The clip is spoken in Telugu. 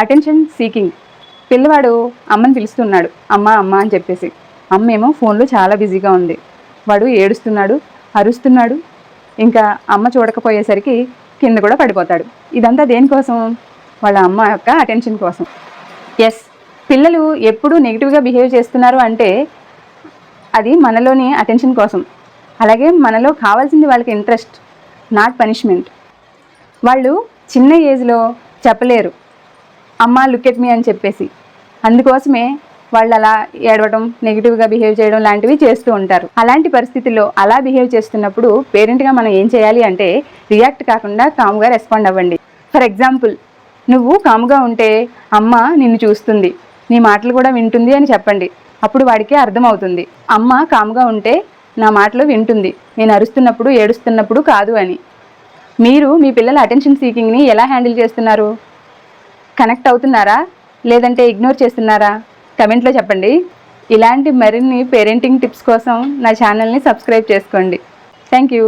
అటెన్షన్ సీకింగ్ పిల్లవాడు అమ్మని పిలుస్తున్నాడు. అమ్మ అమ్మ అని చెప్పేసి. అమ్మ ఏమో ఫోన్లో చాలా బిజీగా ఉంది. వాడు ఏడుస్తున్నాడు అరుస్తున్నాడు. ఇంకా అమ్మ చూడకపోయేసరికి కింద కూడా పడిపోతాడు. ఇదంతా దేనికోసం? వాళ్ళ అమ్మ యొక్క అటెన్షన్ కోసం. ఎస్ పిల్లలు ఎప్పుడు నెగిటివ్గా బిహేవ్ చేస్తున్నారు అంటే అది మనలోని అటెన్షన్ కోసం. అలాగే మనలో కావాల్సింది వాళ్ళకి ఇంట్రెస్ట్ నాట్ పనిష్మెంట్ వాళ్ళు చిన్న ఏజ్లో చెప్పలేరు. అమ్మ లుక్ ఎట్ మీ అని చెప్పేసి. అందుకోసమే వాళ్ళు అలా ఏడవడం నెగిటివ్గా బిహేవ్ చేయడం లాంటివి చేస్తూ ఉంటారు. అలాంటి పరిస్థితుల్లో అలా బిహేవ్ చేస్తున్నప్పుడు పేరెంట్గా మనం ఏం చేయాలి అంటే రియాక్ట్ కాకుండా కామ్గా రెస్పాండ్ అవ్వండి. ఫర్ ఎగ్జాంపుల్ నువ్వు కామ్గా ఉంటే అమ్మ నిన్ను చూస్తుంది. నీ మాటలు కూడా వింటుంది అని చెప్పండి. అప్పుడు వాడికి అర్థమవుతుంది. అమ్మ కామ్గా ఉంటే నా మాటలు వింటుంది. నేను అరుస్తున్నప్పుడు ఏడుస్తున్నప్పుడు కాదు అని. మీరు మీ పిల్లల అటెన్షన్ సీకింగ్ని ఎలా హ్యాండిల్ చేస్తున్నారు? కనెక్ట్ అవుతున్నారా? లేదంటే ఇగ్నోర్ చేస్తున్నారా? కమెంట్లో చెప్పండి. ఇలాంటి మరిన్ని పేరెంటింగ్ టిప్స్ కోసం నా ఛానల్ని సబ్స్క్రైబ్ చేసుకోండి. Thank you.